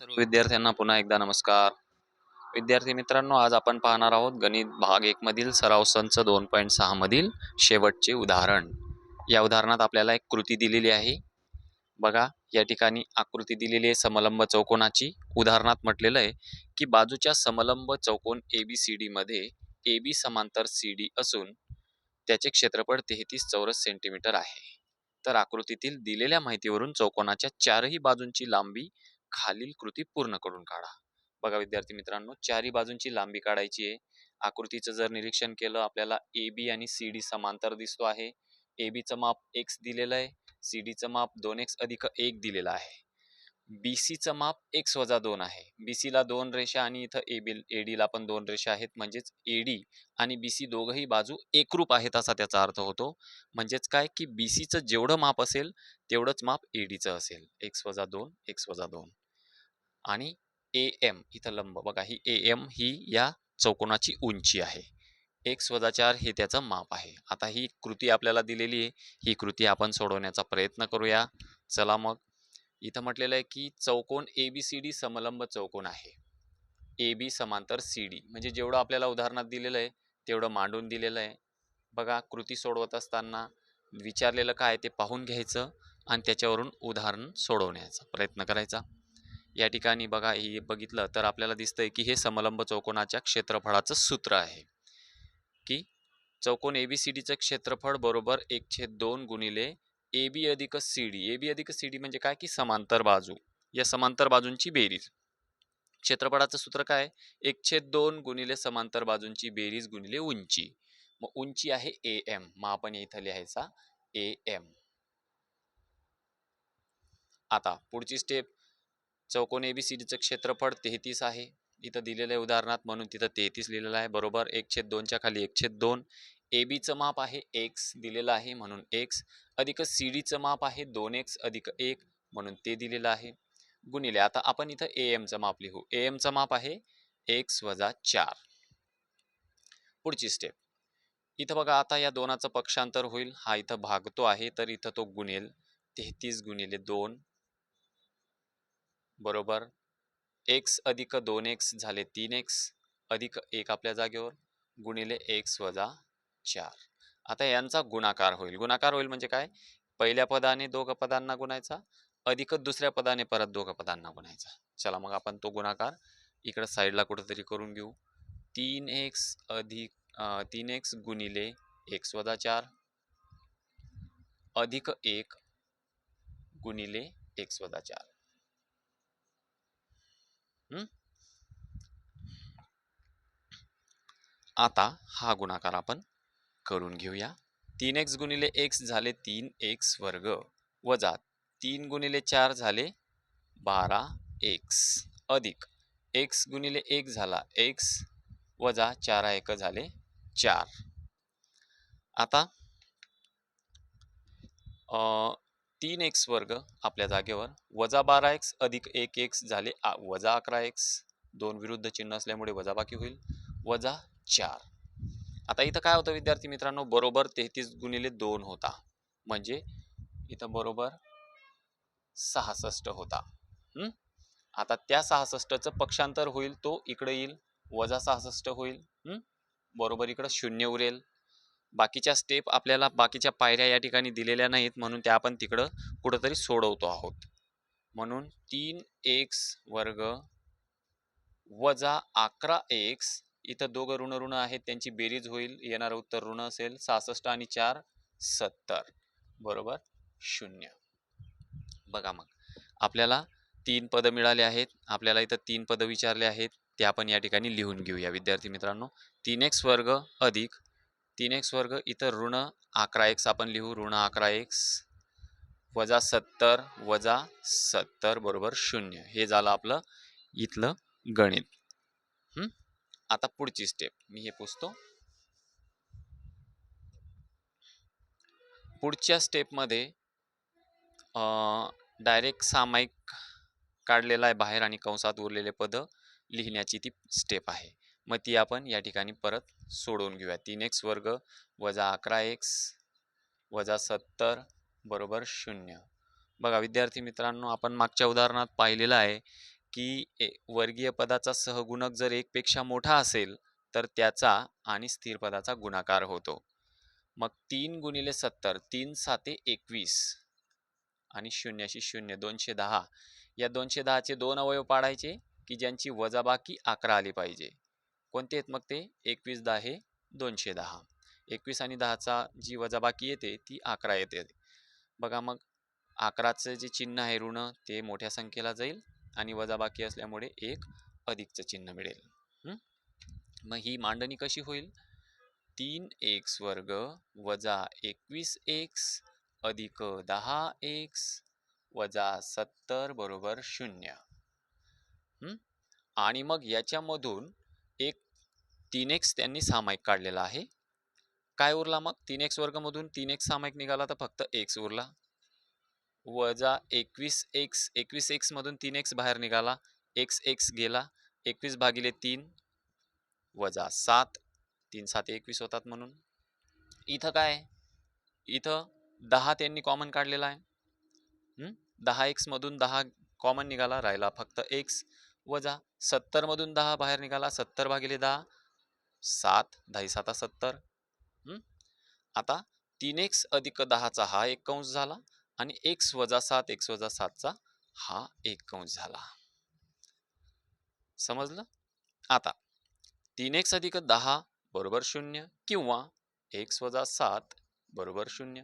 सर्व विद्यार्थ्यांना पुन्हा एकदा नमस्कार. विद्यार्थी मित्रांनो आज आपण पाहणार आहोत गणित भाग एक मधील सराव संच दोन पॉईंट सहा मधील शेवटचे उदाहरण. या उदाहरणात आपल्याला एक कृती दिलेली आहे. बघा या ठिकाणी आकृती दिलेली आहे समलंब चौकोनाची. उदाहरणात म्हटलेलं आहे की बाजूच्या समलंब चौकोन ए बी सी डी मध्ये ए बी समांतर सी डी असून त्याचे क्षेत्रफळ तेहतीस चौरस सेंटीमीटर आहे. तर आकृतीतील दिलेल्या माहितीवरून चौकोनाच्या चारही बाजूंची लांबी खालील कृती पूर्ण करून काढा. बघा विद्यार्थी मित्रांनो चारही बाजूंची लांबी काढायची आहे. आकृतीचं जर निरीक्षण केलं आपल्याला ए बी आणि सी डी समांतर दिसतो आहे. ए बीचं माप एक्स दिलेलं आहे. सी डीचं माप दोन एक्स अधिक एक दिलेलं आहे. बी सीचं माप एक्स वजा दोन आहे. बी सीला दोन रेषा आणि इथं ए बी ए डीला पण दोन रेषा आहेत. म्हणजेच ए डी आणि बी सी दोघंही बाजू एकरूप आहेत असा त्याचा अर्थ होतो. म्हणजेच काय? की बी सीचं जेवढं माप असेल तेवढंच माप ए डीचं असेल. एक्स वजा दोन एक्स वजा दोन. आणि ए एम इथं लंब. बघा ही ए एम ही या चौकोनाची उंची आहे. एक्स वजा चार हे त्याचं माप आहे. आता ही कृती आपल्याला दिलेली आहे. ही कृती आपण सोडवण्याचा प्रयत्न करूया. चला मग. इथं म्हटलेलं आहे की चौकोन ए बी सी डी समलंब चौकोन आहे. ए बी समांतर सी डी म्हणजे जेवढं आपल्याला उदाहरणात दिलेलं आहे तेवढं मांडून दिलेलं आहे. बघा कृती सोडवत असताना विचारलेलं काय ते पाहून घ्यायचं आणि त्याच्यावरून उदाहरण सोडवण्याचा प्रयत्न करायचा. या ठिकाणी बघा हे बघितलं तर आपल्याला दिसतंय की हे समलंब चौकोनाच्या क्षेत्रफळाचं सूत्र आहे. की चौकोन ए बी सी डीचं क्षेत्रफळ बरोबर एक छेद दोन गुणिले ए बी अधिक सी डी ए बी अधिक सी डी म्हणजे काय? की समांतर बाजू. या समांतर बाजूंची बेरीज. क्षेत्रफळाचं सूत्र काय? एक छेद दोन गुणिले समांतर बाजूंची बेरीज गुणिले उंची. मग उंची आहे ए एम मग आपण इथं लिहायचा ए एम आता पुढची स्टेप चौकोन ए बी सी डीचं क्षेत्रफळ तेहतीस आहे. इथं दिलेलं आहे उदाहरणात म्हणून तिथं तेहतीस लिहिलेलं आहे. बरोबर एक छेद दोनच्या खाली एक छेद दोन ए बीचं माप आहे एक्स दिलेलं आहे म्हणून एक्स अधिक सी डीचं माप आहे दोन एक्स अधिक एक म्हणून ते दिलेलं आहे. गुणिले आता आपण इथं ए एमचं माप लिहू. ए एमचं माप आहे एक्स वजा चार. पुढची स्टेप इथं बघा आता या दोनाचं पक्षांतर होईल. हा इथं भागतो आहे तर इथं तो गुणेल तेहतीस गुणिले दोन. बरोबर. एक्स अधिक दोन एक्स झाले तीन एक्स अधिक एक आपल्या जागेवर गुणिले एक्स वजा चार. आता यांचा गुणाकार होईल. गुणाकार होईल म्हणजे काय? पहिल्या पदाने दोघं पदांना गुणायचा अधिक दुसऱ्या पदाने परत दोघं पदांना गुणायचा. चला मग आपण तो गुणाकार इकडं साईडला कुठंतरी करून घेऊ. तीन एक्स अधिक तीन एक्स गुणिले एक्स वजा चार अधिक एक गुणिले एक्स वजा चार. आता हा गुणाकार आपण करून घेऊया. तीन एक्स गुणिले एक्स झाले तीन एक्स वर्ग वजा तीन गुणिले चार झाले बारा एक्स. अधिक एक्स गुणिले एक झाला एक्स वजा चार एक झाले चार. आता तीन एक्स वर्ग आपल्या जागेवर. वजा बारा एक्स अधिक एक एक्स झाले आ- वजा अकरा एक्स. दोन विरुद्ध चिन्ह असल्यामुळे वजाबाकी होईल. वजा चार. आता इथं काय होतं विद्यार्थी मित्रांनो? बरोबर तेहतीस गुणिले दोन होता. म्हणजे इथं बरोबर सहासष्ट होता. आता त्या सहासष्टचं पक्षांतर होईल तो इकडे येईल वजा सहासष्ट होईल. बरोबर इकडं शून्य उरेल. बाकीच्या स्टेप आपल्याला बाकीच्या पायऱ्या या ठिकाणी दिलेल्या नाहीत म्हणून त्या आपण तिकडं कुठंतरी सोडवतो आहोत. म्हणून तीन एक्स वर्ग वजा अकरा एक्स इथं दोघं ऋण ऋण आहेत त्यांची बेरीज होईल येणारं उत्तर ऋण असेल सहासष्ट आणि चार सत्तर. बरोबर? शून्य. बघा मग. आपल्याला तीन पदं मिळाले आहेत आपल्याला इथं तीन पदं विचारले आहेत ते आपण या ठिकाणी लिहून घेऊया. विद्यार्थी मित्रांनो तीन एक्स वर्ग अधिक तीन एक्स वर्ग इथं ऋण अकरा एक्स आपण लिहू ऋण अकरा एक्स वजा सत्तर वजा सत्तर बरोबर शून्य. हे झालं आपलं इथलं गणित. आता पुढची स्टेप मी हे पुसतो. पुढच्या स्टेपमध्ये डायरेक्ट सामायिक काढलेला आहे बाहेर आणि कंसात उरलेले पद लिहिण्याची ती स्टेप आहे. मग ती आपण या ठिकाणी परत सोडवून घेऊया. तीन एक्स वर्ग वजा अकरा एक्स वजा सत्तर बरोबर शून्य. बघा विद्यार्थी मित्रांनो आपण मागच्या उदाहरणात पाहिलेलं आहे की ए वर्गीय पदाचा सहगुणक जर एकपेक्षा मोठा असेल तर त्याचा आणि स्थिर पदाचा गुणाकार होतो. मग तीन गुणिले सत्तर तीन साते एकवीस आणि शून्याशी शून्य दोनशे दहा. या दोनशे दहाचे दोन अवयव पाडायचे की ज्यांची वजाबाकी अकरा आली पाहिजे. कोणते आहेत मग ते? एकवीस दहा हे दोनशे दहा. एकवीस आणि दहाचा जी वजाबाकी येते ती अकरा येते. बघा मग अकराचं जे चिन्ह आहे ऋण ते मोठ्या संख्येला जाईल आणि वजाबाकी असल्यामुळे एक अधिकचं चिन्ह मिळेल. मग ही मांडणी कशी होईल? तीन एक्स वर्ग वजा एकवीस एक्स अधिक दहा एक्स वजा सत्तर बरोबर शून्य. आणि मग याच्यामधून एक तीन एक्स त्यांनी सामायिक काढलेला आहे. काय उरला मग? तीन एक्स वर्गमधून तीन एक्स सामायिक निघाला तर फक्त एक्स उरला. वजा एकवीस एक्स एकवीस एक्समधून तीन एक्स बाहेर निघाला. एक्स एक्स गेला. एकवीस भागिले तीन वजा सात. तीन सात एकवीस होतात म्हणून. इथं काय? इथं दहा त्यांनी कॉमन काढलेला आहे. दहा एक्समधून दहा कॉमन निघाला. राहिला फक्त एक्स वजा सत्तरमधून दहा बाहेर निघाला सत्तर भागिले दहा सात दहा साता सत्तर. आता तीन एक्स अधिक दहाचा हा एक कंस झाला आणि एक्स वजा सात एक्स वजा सातचा हा एक कंस झाला. समजलं? आता तीन एक्स अधिक दहा बरोबर शून्य किंवा एक्स वजा सात बरोबर शून्य.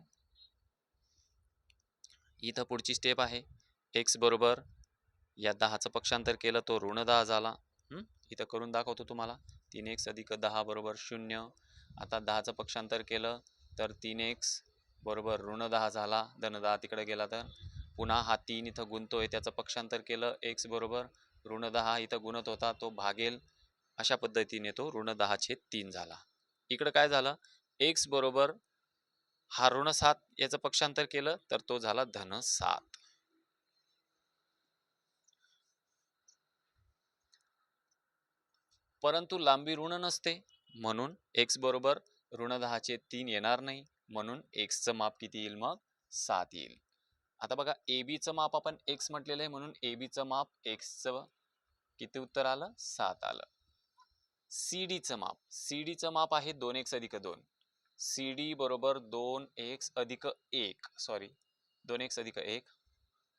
इथं पुढची स्टेप आहे. एक्स बरोबर या दहाचं पक्षांतर केलं तो ऋण दहा झाला. इथं करून दाखवतो तुम्हाला. तीन एक्स अधिक दहा बरोबर शून्य. आता दहाचं पक्षांतर केलं तर तीन एक्स बरोबर ऋण दहा झाला. धन दहा तिकडे गेला तर. पुन्हा हा तीन इथं गुंतोय त्याचं पक्षांतर केलं एक्स बरोबर ऋण दहा इथं गुणत होता तो भागेल. अशा पद्धतीने तो ऋण दहा छेद तीन झाला. इकडं काय झालं? एक्स बरोबर हा ऋण सात याचं पक्षांतर केलं तर तो झाला धन सात. परंतु लांबी ऋण नसते. म्हणून एक्स बरोबर ऋण दहाचे तीन येणार नाही. म्हणून एक्सचं माप किती येईल मग? सात येईल. आता बघा ए बीचं माप आपण एक्स म्हटलेलं आहे. म्हणून ए बीचं माप एक्सचं किती उत्तर आलं? सात आलं. सी डीचं माप. सी डीचं माप आहे दोन एक्स अधिक दोन. सी डी बरोबर दोन एक्स अधिक एक. सॉरी दोन एक्स अधिक एक.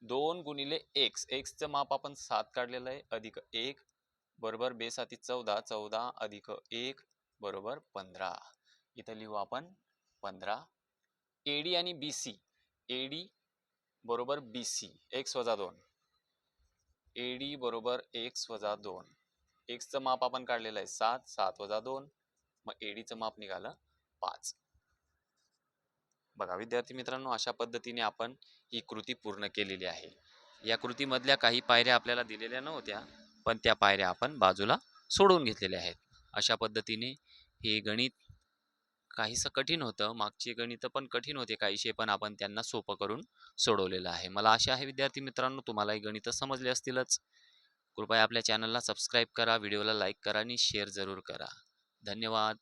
दोन गुणिले एक्स एक्सचं माप आपण सात काढलेलं आहे. अधिक एक. बरोबर बेसाती चौदा चौदा अधिक एक बरोबर पंधरा. इथं लिहू आपण पंधरा. एडी आणि बी सी एडी बरोबर बी सी एक्स वजा दोन. एडी बरोबर एक्स वजा दोन. एक्सचं माप आपण काढलेलं आहे सात सात वजा दोन. मग एडीचं माप निघालं पाच. बघा विद्यार्थी मित्रांनो अशा पद्धतीने आपण ही कृती पूर्ण केलेली आहे. या कृतीमधल्या काही पायऱ्या आपल्याला दिलेल्या नव्हत्या. पण त्या पायऱ्या आपण बाजूला सोडवून घेतलेल्या आहेत. अशा पद्धतीने हे गणित काहीसं कठीण होतं. मागचे गणित पण कठीण होते. काहीशे पण आपण त्यांना सोपं करून सोडवलेलं आहे. मला आशा आहे विद्यार्थी मित्रांनो तुम्हाला हे गणित समजले असतीलच. कृपया आपल्या चॅनलला सबस्क्राईब करा व्हिडिओला लाईक करा आणि शेअर जरूर करा. धन्यवाद.